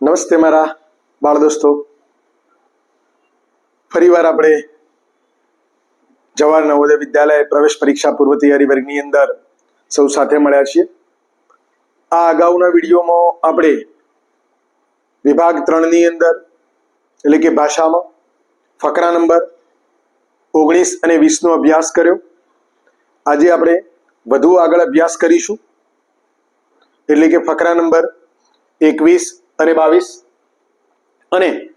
નમસ્તે મારા બાળ દોસ્તો. ફરીવાર આપણે જવાહર નવોદય વિદ્યાલય પ્રવેશ પરીક્ષા પૂર્વ તૈયારી વર્ગની અંદર સૌ સાથે મળ્યા છીએ. આ અગાઉના વિડીયોમાં આપણે વિભાગ ત્રણની અંદર, એટલે કે ભાષામાં, ફકરા નંબર ઓગણીસ અને વીસનો અભ્યાસ કર્યો. આજે આપણે વધુ આગળ અભ્યાસ કરીશું. એટલે કે ફકરા નંબર એકવીસ અને બાવીસ. અને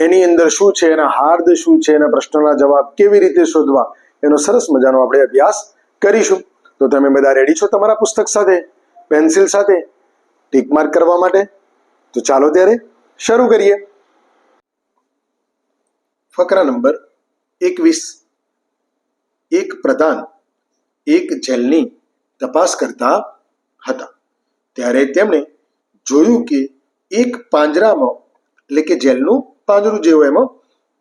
એની અંદર શું છે, એના હાર્દ શું છે, એના પ્રશ્નોના જવાબ કેવી રીતે શોધવા, એનો સરસ મજાનો આપણે અભ્યાસ કરીશું. તો તમે બધા રેડી છો તમારા પુસ્તક સાથે? પેન્સિલ સાથે? ટીક માર્ક કરવા માટે? તો ચાલો ત્યારે શરૂ કરીએ. ફકરા નંબર એકવીસ. એક પ્રધાન, એક જેલની તપાસ કરતા હતા. ત્યારે તેમણે જોયું કે એક પાંજરામાં, એટલે કે જેલનું પાંજરું જેવું એમાં,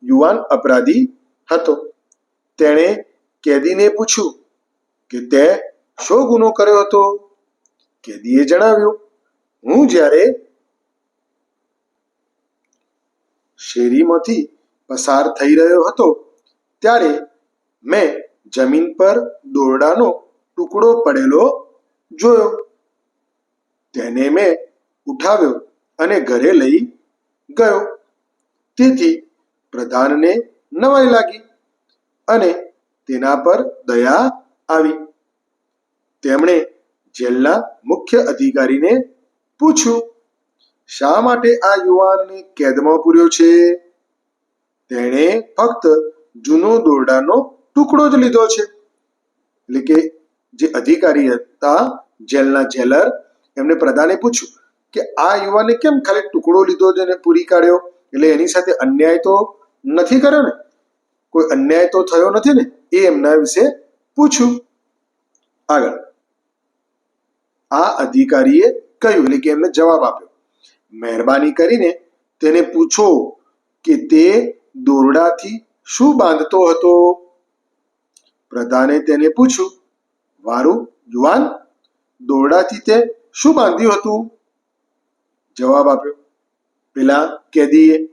યુવાન અપરાધી હતો. તેણે કેદીને પૂછ્યું કે, તે શો ગુનો કર્યો હતો? કેદીએ જણાવ્યું, હું જ્યારે શેરીમાંથી પસાર થઈ રહ્યો હતો, ત્યારે મેં જમીન પર દોરડાનો ટુકડો પડેલો જોયો. તેને મેં ઉઠાવ્યો. અને ઘરે લઈ ગયો. તેથી પ્રધાનને નવાઈ લાગી અને તેના પર દયા આવી. તેમણે જેલના મુખ્ય અધિકારીને પૂછ્યું, શા માટે આ યુવાનને કેદમાં પૂર્યો છે? તેણે ફક્ત જૂનો દોરડાનો ટુકડો જ લીધો છે. એટલે કે જે અધિકારી હતા જેલના જેલર, એમને પ્રધાને પૂછ્યું કે આ યુવાને કેમ ખાલી ટુકડો લીધો છે અને પૂરી કાઢ્યો? એટલે એની સાથે અન્યાય તો નથી કર્યો ને? કોઈ અન્યાય તો થયો નથી ને? એ એમના વિશે પૂછ્યું. આગળ. આ અધિકારીએ કહ્યું, એટલે કે એમને જવાબ આપ્યો. મહેરબાની કરીને તેને પૂછો કે તે દોરડાથી શું બાંધતો હતો? પ્રધાને તેને પૂછ્યું, વારું યુવાન દોરડાથી તે શું બાંધ્યું હતું? જવાબ આપ્યો. પેલા કેદીએ,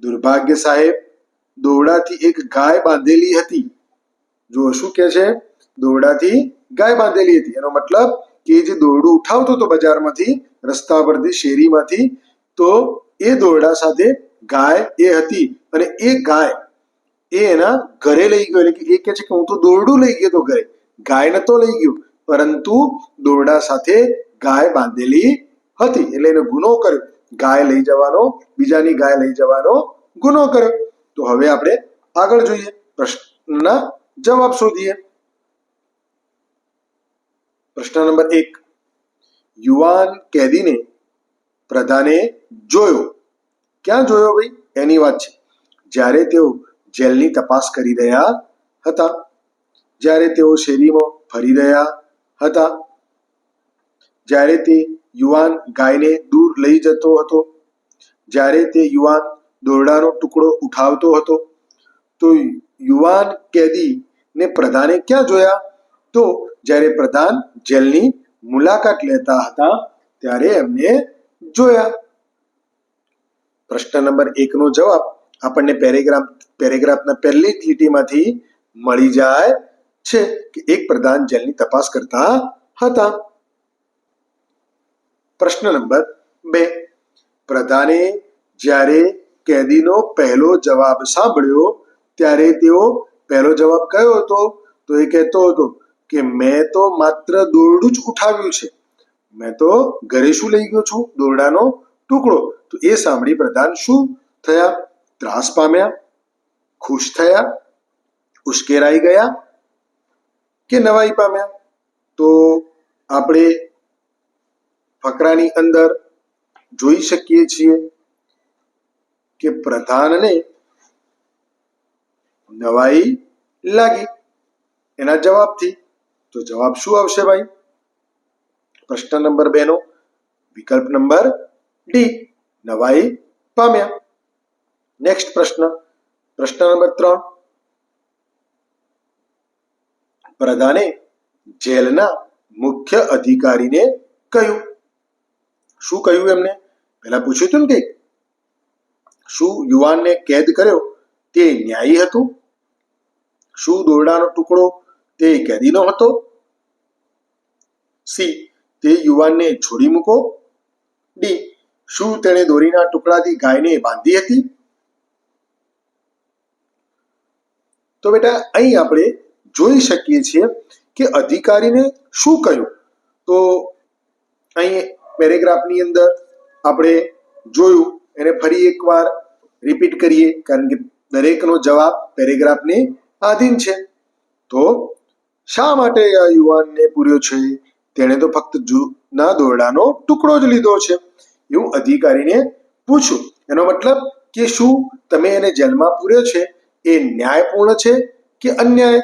દુર્ભાગ્ય સાહેબ, દોરડાથી એક ગાય બાંધેલી હતી. જો શું કે છે? દોરડાથી ગાય બાંધેલી હતી. એનો મતલબ કે જે દોરડું ઉઠાવતો હતો બજારમાંથી, રસ્તા પરથી, શેરીમાંથી, તો એ દોરડા સાથે ગાય એ હતી અને એ ગાય એ એના ઘરે લઈ ગયો. એટલે કે એ કહે છે કે હું તો દોરડું લઈ ગયો તો ઘરે. ગાય નતો લઈ ગયો. પરંતુ દોરડા સાથે ગાય બાંધેલી હતી. એટલે એને ગુનો કર્યો. ગાય લઈ જવાનો, બીજાની ગાય લઈ જવાનો ગુનો કર્યો. તો હવે આપણે આગળ જોઈએ. પ્રશ્નના જવાબ શોધીએ. પ્રશ્ન નંબર એક. યુવાન કેદીને પ્રધાને જોયો. ક્યાં જોયો ભાઈ? એની વાત છે. જ્યારે તેઓ જેલની તપાસ કરી રહ્યા હતા. જ્યારે તેઓ શેરીમાં ફરી રહ્યા હતા. જ્યારે તે યુવાન ગાયને દૂર લઈ જતો હતો. જ્યારે તે યુવાન દોરડાનો ટુકડો ઉઠાવતો હતો, તો યુવાન કેદીને પ્રધાને ક્યાં જોયા? તો જ્યારે પ્રધાન જેલની મુલાકાત લેતા હતા, ત્યારે એમને જોયા. પ્રશ્ન નંબર એકનો જવાબ આપણને પેરેગ્રાફ પેરેગ્રાફના પહેલી લીટીમાંથી મળી જાય છે કે એક પ્રધાન જેલની તપાસ કરતા હતા. પ્રશ્ન નંબર બે. પ્રધાને જ્યારે કેદીનો પહેલો જવાબ સાંભળ્યો, ત્યારે તેઓ પહેલો જવાબ કયો હતો? તો એ કહેતો હતો કે, મેં તો માત્ર દોરડું જ ઉઠાવ્યું છે. મેં તો ઘરે શું લઈ ગયો છું? દોરડાનો ટુકડો. તો એ સાંભળી પ્રધાન શું થયા? ત્રાસ પામ્યા? ખુશ થયા? ઉશ્કેરાઈ ગયા? કે નવાઈ પામ્યા? તો આપણે ફકરાની અંદર જોઈ શકીએ છીએ કે પ્રધાનને નવાઈ લાગી. એના જવાબથી તો જવાબ શું આવશે ભાઈ? પ્રશ્ન નંબર બે નો. વિકલ્પ નંબર ડી. નવાઈ પામ્યા. નેક્સ્ટ પ્રશ્ન. પ્રશ્ન નંબર ત્રણ. પ્રધાને જેલના મુખ્ય અધિકારીને કહ્યું. શું કહ્યું એમને? પહેલા પૂછ્યું હતું ને શું યુવાનને કેદ કર્યો? તે ન્યાયી હતું? શું દોરડાનો ટુકડો તે કેદીનો હતો? સી, તે યુવાનને છોડી મૂકો. ડી, શું તેણે દોરીના ટુકડાથી ગાયને બાંધી હતી? તો બેટા, અહીં આપણે જોઈ શકીએ છીએ કે અધિકારીને શું કહ્યું? તો અહીં પેરેગ્રાફની અંદર આપણે જોયું, એને ફરી એકવાર રિપીટ કરીએ, કારણ કે દરેકનો જવાબ પેરેગ્રાફને આધીન છે. તો શા માટે આ યુવાનને પૂર્યો છે? તેણે તો ફક્ત જૂના દોરડાનો ટુકડો જ લીધો છે. એવું અધિકારીને પૂછ્યું. એનો મતલબ કે શું તમે એને જેલમાં પૂર્યો છે? એ ન્યાયપૂર્ણ છે કે અન્યાય?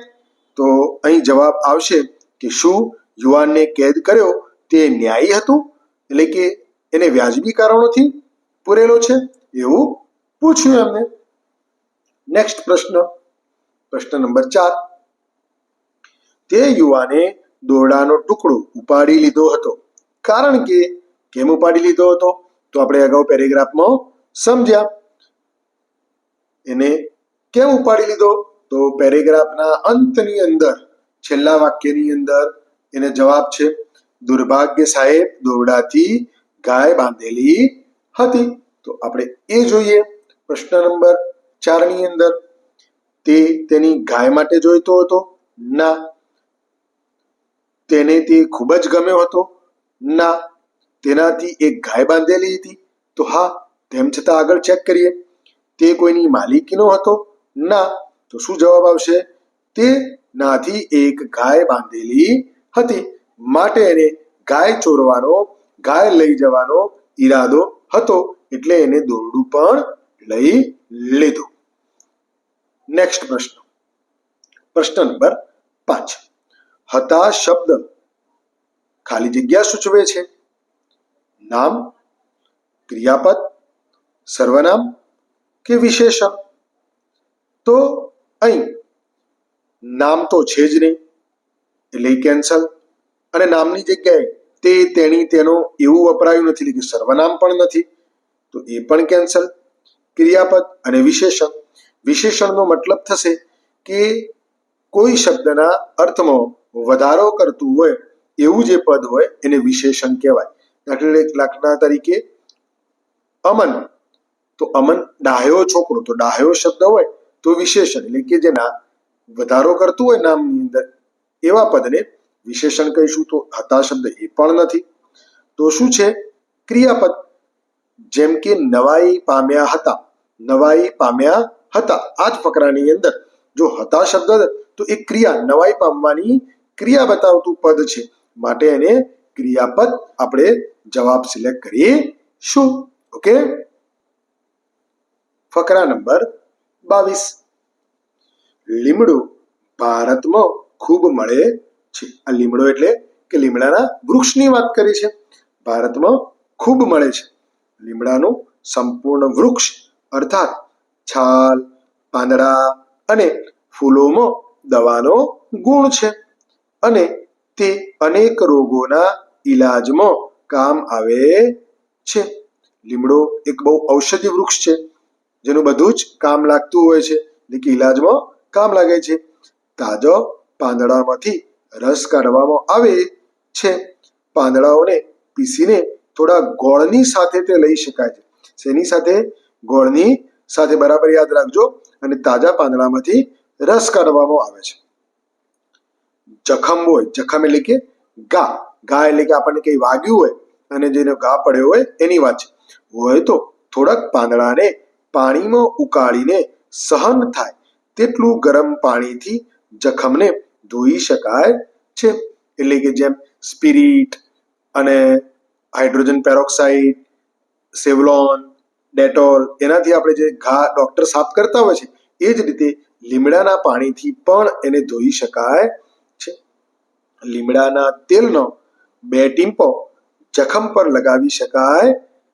તો અહીં જવાબ આવશે કે શું યુવાનને કેદ કર્યો તે ન્યાયી હતું? એટલે કે એને વ્યાજબી કારણોથી પૂરેલો છે? એવું પૂછ્યું એમને. નેક્સ્ટ પ્રશ્ન. પ્રશ્ન નંબર ચાર. તે યુવાને દોરડાનો ટુકડો ઉપાડી લીધો હતો. કારણ કે કેમ ઉપાડી લીધો હતો? તો આપણે અગાઉ પેરેગ્રાફમાં સમજ્યા. એને કેમ ઉપાડી લીધો? તો પેરેગ્રાફના અંતની અંદર, છેલ્લા વાક્યની અંદર એને જવાબ છે દુર્ભાગ્ય સાહેબ દોરડાથી ગાય બાંધેલી હતી. તો આપણે એ જોઈએ. પ્રશ્ન નંબર ચારની અંદર તે તેની ગાય માટે જોઈતો હતો? ના. તેને તે ખૂબ જ ગમ્યો હતો? ના. તેનાથી એક ગાય બાંધેલી હતી. તો હા, તેમ છતાં આગળ ચેક કરીએ. તે કોઈની માલિકીનો હતો? ના. તો શું જવાબ આવશે? તે નાથી એક ગાય બાંધેલી હતી. માટે એને ગાય ચોરવાનો, ગાય લઈ જવાનો ઈરાદો હતો એટલે એને દોરડું પણ લઈ લીધું. નેક્સ્ટ પ્રશ્ન. પ્રશ્ન નંબર પાંચ. હતા શબ્દ ખાલી જગ્યા સૂચવે છે. નામ, ક્રિયાપદ, સર્વનામ કે વિશેષણ? તો અહીં નામ તો છે જ નહીં. એટલે કેન્સલ અને નામની જગ્યાએ તે તેણી તેનો એવું વપરાયું નથી એટલે કે સર્વનામ પણ નથી. તો એ પણ કેન્સલ ક્રિયાપદ અને વિશેષણ. વિશેષણનો મતલબ થશે કે કોઈ શબ્દના અર્થમાં વધારો કરતું હોય, એવું જે પદ હોય એને વિશેષણ કહેવાય. દાખલા દાખલા તરીકે અમન. તો અમન ડાહ્યો છોકરો, તો ડાહ્યો શબ્દ હોય તો વિશેષણ. એટલે કે જેના વધારો કરતું હોય નામની અંદર, એવા પદને વિશેષણ કહીશું તો હતા શબ્દ એ પણ નથી. તો શું છે? ક્રિયાપદ. જેમ કે નવાઈ પામ્યા હતા. નવાઈ પામ્યા હતા. આ જ ફકરાની અંદર. જો હતા શબ્દ તો એ ક્રિયા, નવાઈ પામવાની ક્રિયા બતાવતું પદ છે. માટે એને ક્રિયાપદ આપણે જવાબ સિલેક્ટ કરીશું. ઓકે ફકરા નંબર બાવીસ. લીમડું ભારતમાં ખૂબ મળે છે. આ લીમડો એટલે કે લીમડાના વૃક્ષની વાત કરી છે. ભારતમાં ખૂબ મળે છે. લીમડાનું સંપૂર્ણ વૃક્ષ, અર્થાત છાલ, પાંદડા અને ફૂલોમાં દવાનો ગુણ છે. અને તે અનેક રોગોના ઈલાજમાં કામ આવે છે. લીમડો એક બહુ ઔષધિ વૃક્ષ છે. જેનું બધું જ કામ લાગતું હોય છે. એટલે કે ઈલાજમાં કામ લાગે છે. તાજો પાંદડામાંથી રસ કાઢવામાં આવે છે. પાંદડાઓને પીસીને થોડા ગોળની સાથે તે લઈ શકાય છે. શેની સાથે? ગોળની સાથે બરાબર યાદ રાખજો અને તાજા પાંદડામાંથી રસ કાઢવામાં આવે છે. જખમ હોય, જખમ એટલે કે ગા ગા એટલે કે આપણને કંઈ વાગ્યું હોય અને જેનો ઘા પડ્યો હોય એની વાત છે. હોય તો થોડાક પાંદડાને પાણીમાં ઉકાળીને સહન થાય. તેટલું ગરમ પાણીથી જખમને ધોઈ શકાય છે. એટલે કે જેમ સ્પિરિટ અને હાઇડ્રોજન પેરોક્સાઇડ, સેવલોન, ડેટોલ એનાથી આપણે જે ઘા ડોક્ટર સાફ કરતા હોય છે, એ જ રીતે લીમડાના પાણીથી પણ એને ધોઈ શકાય છે. લીમડાના તેલનો બે ટીમ્પો જખમ પર લગાવી શકાય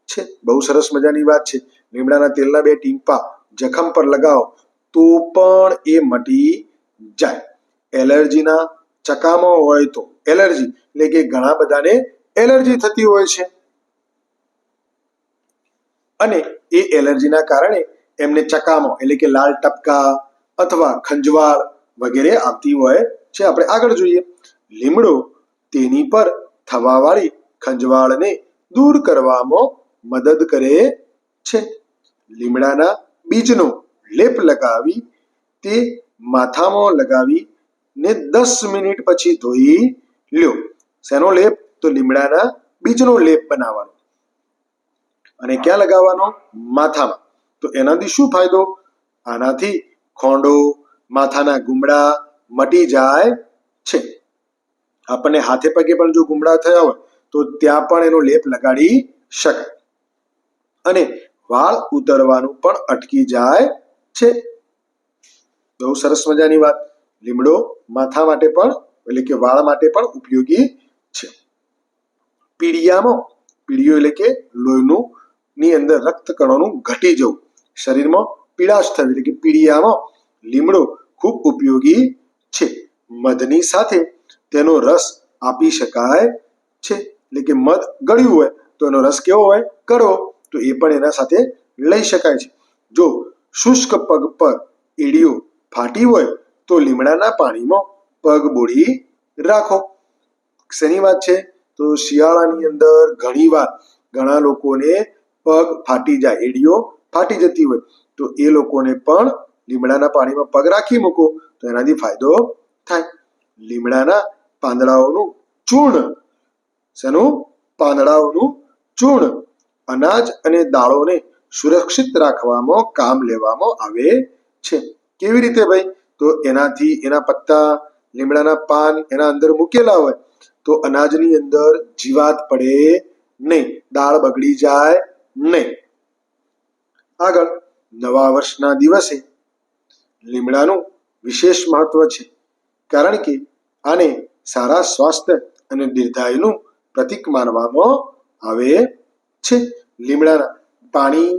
છે. બહુ સરસ મજાની વાત છે. લીમડાના તેલના બે ટીમ્પા જખમ પર લગાવો તો પણ એ મટી જાય. એલર્જીના ચકામો હોય તો. એલર્જી એટલે કે ઘણા બધાને એલર્જી થતી હોય છે. અને એ એલર્જીના કારણે એમને ચકામો એટલે કે લાલ ટપકા અથવા ખંજવાળ વગેરે આવતી હોય છે. આપણે આગળ જોઈએ. લીમડો તેની પર થવાવાળી ખંજવાળને દૂર કરવામાં મદદ કરે છે. લીમડાના બીજનો લેપ લગાવી તે માથામાં લગાવી ને દસ મિનિટ પછી ધોઈ લ્યો. શેનો લેપ? તો લીમડાના બીજનો લેપ બનાવવાનો. અને ક્યાં લગાવવાનો? માથામાં. તો એનાથી શું ફાયદો? આનાથી ખોંડો, માથાના ગુમડા મટી જાય છે. આપણને હાથે પગે પણ જો ગુમડા થયા હોય, તો ત્યાં પણ એનો લેપ લગાડી શકાય. અને વાળ ઉતરવાનું પણ અટકી જાય છે. બહુ સરસ મજાની વાત. લીમડો માથા માટે પણ, એટલે કે વાળ માટે પણ ઉપયોગી છે. પીડિયામાં પીડિયો એટલે કે લોહીનું, ની અંદર રક્તકણોનું ઘટી જવું. શરીરમાં પીડાશ થવી, એટલે કે પીડિયામાં લીમડો ખૂબ ઉપયોગી છે. મધની સાથે તેનો રસ આપી શકાય છે. એટલે કે મધ ગળ્યું હોય, તો એનો રસ કેવો હોય? કડવો તો એ પણ એના સાથે લઈ શકાય છે. જો શુષ્ક પગ પર એડીઓ ફાટી હોય તો લીમડાના પાણીમાં પગ બોળી રાખો. શેની વાત છે? તો શિયાળાની અંદર ઘણીવાર ઘણા લોકોને પગ ફાટી જાય, એડીઓ ફાટી જતી હોય. તો એ લોકોને પણ લીમડાના પાણીમાં પગ રાખી મૂકો, તો એનાથી ફાયદો થાય. લીમડાના પાંદડાઓનું ચૂર્ણ, શેનું? પાંદડાઓનું ચૂર્ણ. અનાજ અને દાળોને સુરક્ષિત રાખવામાં કામ લેવામાં આવે છે. કેવી રીતે ભાઈ? તો એનાથી એના પત્તા, લીમડાના પાન એના અંદર મૂકેલા હોય, તો અનાજની અંદર જીવાત પડે નહીં, દાળ બગડી જાય નહીં. આગળ, નવા વર્ષના દિવસે લીમડાનું વિશેષ મહત્વ છે, કારણ કે આને સારા સ્વાસ્થ્ય અને દીર્ઘાયુનું પ્રતીક માનવામાં આવે છે. લીમડાના પાણી,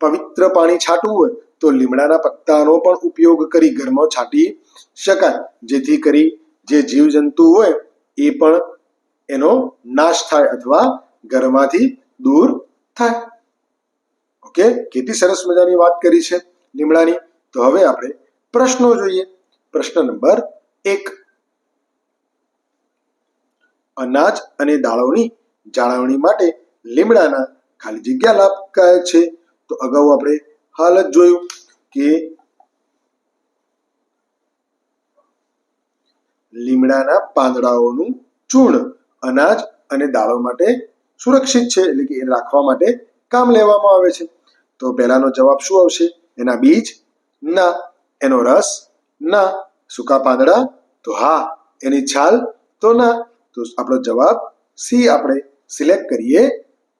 પવિત્ર પાણી છાંટવું હોય તો લીમડાના પત્તાનો પણ ઉપયોગ કરી ઘરમાં છાંટી શકાય. જેથી કરી જે જીવજંતુ હોય એ પણ એનો નાશ થાય અથવા ઘરમાંથી દૂર થાય. ઓકે કેટલી સરસ મજાની વાત કરી છે લીમડાની. તો હવે આપણે પ્રશ્નો જોઈએ. પ્રશ્ન નંબર એક. અનાજ અને દાળોની જાળવણી માટે લીમડાના ખાલી જગ્યા લાભદાયક છે. તો અગાઉ આપણે હાલ જ જોયું કે લીમડાના પાંદડાઓનું ચૂર્ણ અનાજ અને દાળો માટે સુરક્ષિત છે, એટલે કે એ રાખવા માટે કામ લેવામાં આવે છે. તો પહેલાનો જવાબ શું આવશે? એના બીજ? ના. એનો રસ? ના. સૂકા પાંદડા? તો હા. એની છાલ? તો ના. તો આપણો જવાબ સી. આપણે સિલેક્ટ કરીએ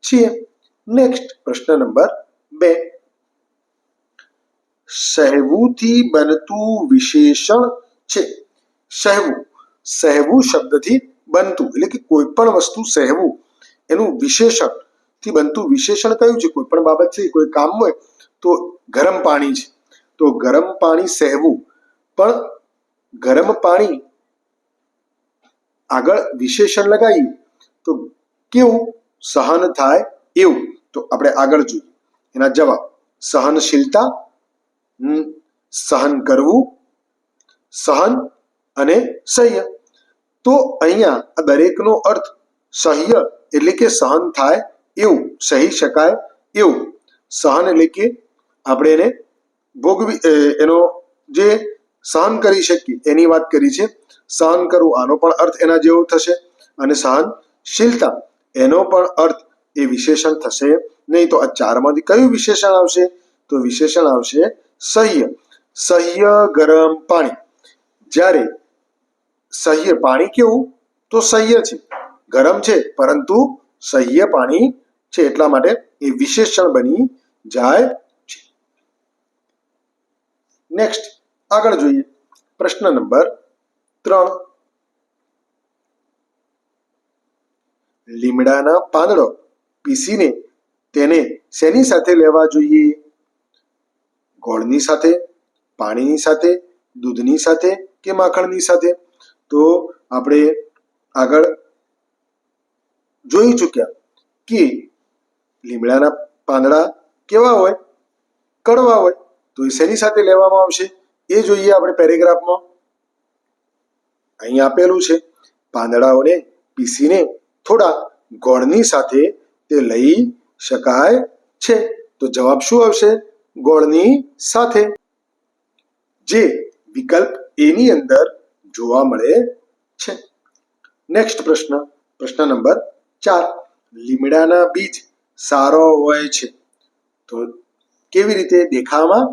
છીએ. નેક્સ્ટ પ્રશ્ન નંબર બે. સહેવુંથી બનતું વિશેષણ છે. સહેવું. સહેવું શબ્દથી બનતું, એટલે કે કોઈ પણ વસ્તુ સહેવું, એનું વિશેષણથી બનતું વિશેષણ કયું છે? કોઈ પણ બાબત છે, કોઈ કામ હોય, તો ગરમ પાણી છે. તો ગરમ પાણી સહેવું. પણ ગરમ પાણી આગળ વિશેષણ લગાવીએ તો કેવું? સહન થાય એવું. તો આપણે આગળ જોઈએ. એના જવાબ. સહનશીલતા સહન કરવું, સહન અને સહ્ય. તો અહીંયા આ દરેકનો અર્થ સહ્ય એટલે કે સહન થાય એવું, સહી શકાય એવું. સહન એટલે કે આપણે એને ભોગવી એનો જે સહન કરી શકીએ, એની વાત કરી છે. સહન કરવું, આનો પણ અર્થ એના જેવો થશે. અને સહનશીલતા, એનો પણ અર્થ એ વિશેષણ થશે નહીં તો આ ચારમાંથી કયું વિશેષણ આવશે? તો વિશેષણ આવશે સહ્ય સહ્ય ગરમ પાણી. જ્યારે સહ્ય પાણી કેવું? તો સહ્ય છે. ગરમ છે, પરંતુ સહ્ય પાણી છે. એટલા માટે એ વિશેષણ બની જાય છે. નેક્સ્ટ આગળ જોઈએ. પ્રશ્ન નંબર ત્રણ. લીમડાના પાંદડો પીસીને તેને શેની સાથે લેવા જોઈએ? ગોળની સાથે, પાણીની સાથે, દૂધની સાથે કે માખણની સાથે? તો આપણે આગળ જોઈ ચૂક્યા કે લીમડાના પાંદડા કેવા હોય, કડવા હોય, તો એ શેની સાથે લેવામાં આવશે? એ જોઈએ આપણે પેરેગ્રાફમાં. અહીં આપેલું છે, પાંદડાઓને પીસીને થોડા ગોળની સાથે તે લઈ શકાય છે. તો જવાબ શું આવશે? ગોળની સાથે. જે વિકલ્પ એની અંદર જોવા મળે છે. નેક્સ્ટ પ્રશ્ન. પ્રશ્ન નંબર ચાર. લીમડાના બીજ સારો હોય છે. તો કેવી રીતે દેખાવામાં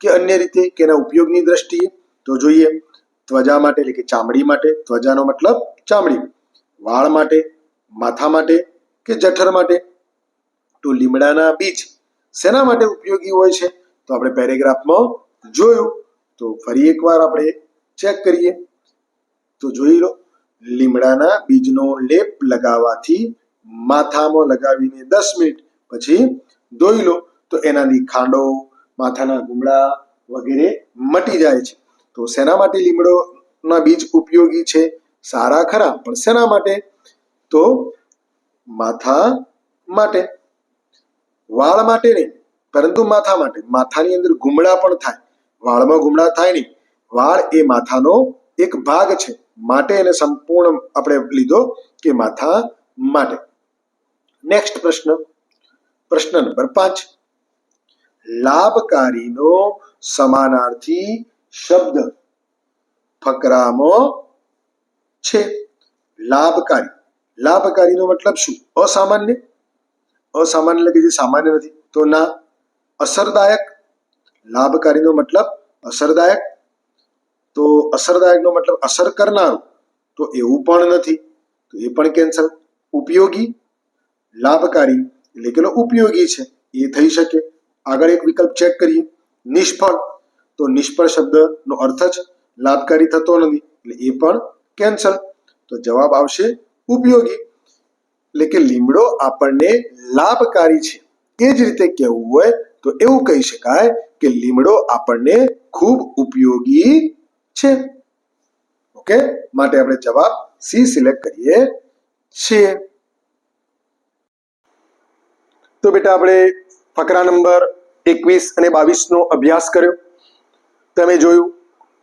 કે અન્ય રીતે કે એના ઉપયોગની દ્રષ્ટિએ? તો જોઈએ. ત્વચા માટે એટલે કે ચામડી માટે. ત્વચાનો મતલબ ચામડી. વાળ માટે, માથા માટે કે જઠર માટે? તો લીમડાના બીજ શેના માટે ઉપયોગી હોય છે? તો આપણે પેરેગ્રાફમાં જોયું. તો ફરી એકવાર આપણે ચેક કરીએ. તો જોઈ લો, લીમડાના બીજનો લેપ લગાવવાથી માથામાં લગાવીને દસ મિનિટ પછી ધોઈ લો. તો એનાથી ખાંડો, માથાના ગુમડા વગેરે મટી જાય છે. તો શેના માટે લીમડોના બીજ ઉપયોગી છે? સારા ખરા, પણ શેના માટે? તો માથા માટે. વાળ માટે નહીં, પરંતુ માથા માટે. માથાની અંદર ગુમડા પણ થાય. વાળમાં ગુમડા થાય નહીં. વાળ એ માથાનો એક ભાગ છે. માટે એને સંપૂર્ણ આપણે લીધો કે માથા માટે. નેક્સ્ટ પ્રશ્ન. પ્રશ્ન નંબર પાંચ. લાભકારીનો સમાનાર્થી શબ્દ ફકરામાં છે. લાભકારી. લાભકારીનો મતલબ શું? અસામાન્ય. અસામાન્ય એટલે કે જે સામાન્ય નથી. તો ના, અસરદાયક લાભકારીનો મતલબ અસરદાયક. તો અસરદાયકનો મતલબ અસર કરનારું. તો એવું પણ નથી. તો એ પણ કેન્સલ. ઉપયોગી, લાભકારી, એટલે કે ઉપયોગી છે. એ થઈ શકે. આગળ એક વિકલ્પ ચેક કરીએ. નિષ્ફળ. તો નિષ્ફળ શબ્દનો અર્થ જ લાભકારી થતો નથી. એટલે એ પણ કેન્સલ. તો જવાબ આવશે ઉપયોગી. એટલે કે લીમડો આપણને લાભકારી છે. એ જ રીતે કહેવું હોય તો એવું કહી શકાય કે લીમડો આપણને ખૂબ ઉપયોગી છે. ઓકે? માટે આપણે જવાબ સી સિલેક્ટ કરીએ. છીએ તો બેટા આપણે ફકરા નંબર એકવીસ અને બાવીસનો અભ્યાસ કર્યો. તમે જોયું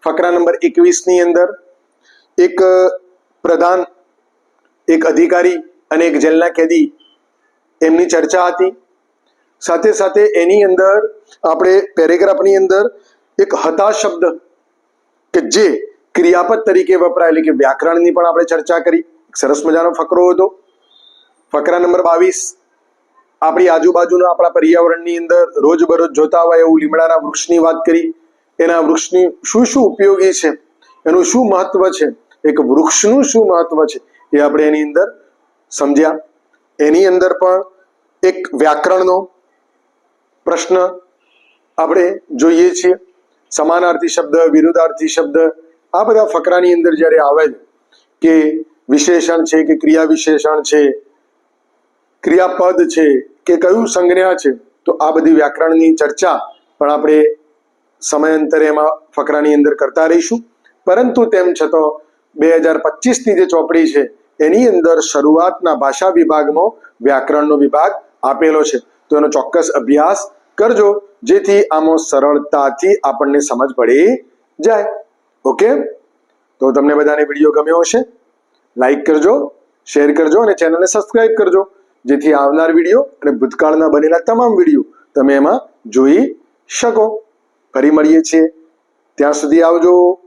ફકરા નંબર એકવીસની અંદર એક પ્રધાન, એક અધિકારી અને એક જેલના કેદી એમની ચર્ચા હતી. સાથે સાથે એની અંદર આપણે પેરેગ્રાફની અંદર એક હતા શબ્દ કે જે ક્રિયાપદ તરીકે વપરાય એટલે કે વ્યાકરણની પણ આપણે ચર્ચા કરી. સરસ મજાનો ફકરો હતો. ફકરા નંબર બાવીસ. આપણી આજુબાજુના આપણા પર્યાવરણની અંદર રોજબરોજ જોતા હોય એવું લીમડાના વૃક્ષની વાત કરી. એના વૃક્ષની શું શું ઉપયોગી છે? એનું શું મહત્વ છે? એક વૃક્ષનું શું મહત્વ છે? એ આપણે એની અંદર સમજ્યા? એની અંદર પણ એક વ્યાકરણનો પ્રશ્ન આપણે જોઈએ છીએ. સમાનાર્થી શબ્દ, વિરુદ્ધાર્થી શબ્દ, આ બધા ફકરાની અંદર જ્યારે આવે કે વિશેષણ છે કે ક્રિયા વિશેષણ છે, ક્રિયાપદ છે કે કયું સંજ્ઞા છે, તો આ બધી વ્યાકરણની ચર્ચા પણ આપણે સમયાંતરે એમાં ફકરાની અંદર કરતા રહીશું. પરંતુ તેમ છતાં બે હજાર પચીસની જે ચોપડી છે એની અંદર શરૂઆતના ભાષા વિભાગમાં વ્યાકરણનો વિભાગ આપેલો છે. તો એનો ચોક્કસ અભ્યાસ કરજો, જેથી આમાં સરળતાથી આપણને સમજ પડી જાય. ઓકે? તો તમને બધાને વીડિયો ગમ્યો હશે? લાઈક કરજો, શેર કરજો અને ચેનલને સબસ્ક્રાઇબ કરજો, જેથી આવનાર વીડિયો અને ભૂતકાળના બનેલા તમામ વીડિયો તમે એમાં જોઈ શકો. ફરી મળીએ છીએ. ત્યાં સુધી આવજો.